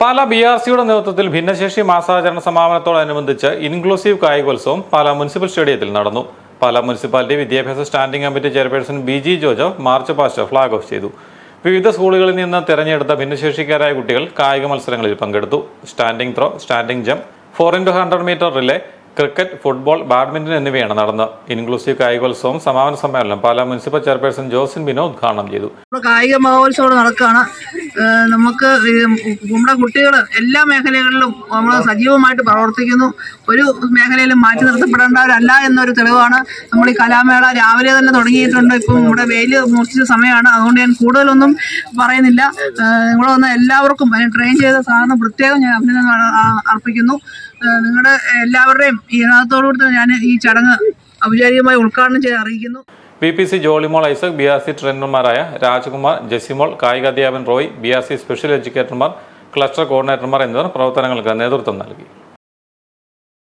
Pala B R സിയുടെ നേതൃത്വത്തിൽ ഭിന്നശേഷി മാസാചരണ സമാപനത്തോടനുബന്ധിച്ച് ഇൻക്ലൂസീവ് കായികോത്സവം പാല മുനിസിപ്പൽ സ്റ്റേഡിയത്തിൽ നടന്നു. പാല മുനിസിപ്പാലിറ്റി വിദ്യാഭ്യാസ standing committee chairperson B G Joseph march past flag off ചെയ്തു. വിവിധ സ്കൂളുകളിൽ നിന്ന് തെരഞ്ഞെടുത്ത ഭിന്നശേഷിക്കാരായ കുട്ടികൾ കായിക മത്സരങ്ങളിൽ പങ്കെടുത്തു. Standing throw standing jump four into hundred metre relay cricket football badminton എന്നിവയാണ് നടന്നത്. ഇൻക്ലൂസീവ് കായികോത്സവം സമാപന സമ്മേളനം പാലാ മുനിസിപ്പൽ ചെയർപേഴ്സൺ ജോസിൻ ബിനോ ഉദ്ഘാടനം ചെയ്തു. കായിക മഹോത്സവം നടക്കുകയാണ്. നമുക്ക് നമ്മുടെ കുട്ടികൾ എല്ലാ മേഖലകളിലും നമ്മൾ സജീവമായിട്ട് പ്രവർത്തിക്കുന്നു. ഒരു മേഖലയിലും മാറ്റി നിർത്തപ്പെടേണ്ടവരല്ല എന്നൊരു തെളിവാണ് നമ്മൾ ഈ കലാമേള രാവിലെ തന്നെ തുടങ്ങിയിട്ടുണ്ട്. ഇപ്പം ഇവിടെ വെയിൽ മൂർച്ഛിച്ച സമയമാണ്. അതുകൊണ്ട് ഞാൻ കൂടുതലൊന്നും പറയുന്നില്ല. നിങ്ങൾ വന്ന എല്ലാവർക്കും ട്രെയിൻ ചെയ്ത സാറിന് പ്രത്യേകം ഞാൻ അഭിനന്ദനം അർപ്പിക്കുന്നു. നിങ്ങളുടെ എല്ലാവരുടെയും ഈ ഇനത്തോടുകൂടി തന്നെ ഞാൻ ഈ ചടങ്ങ് ഔപചാരികമായി ഉദ്ഘാടനം ചെയ്ത് അറിയിക്കുന്നു. B P C Jolimol Isaac B R C ട്രെയിനർമാരായ Rajkumar Jesimol കായിക അധ്യാപൻ Roy B R C special എഡ്യൂക്കേറ്റർമാർ cluster കോർഡിനേറ്റർമാർ എന്നിവർ പ്രവർത്തനങ്ങൾക്ക് നേതൃത്വം നൽകി.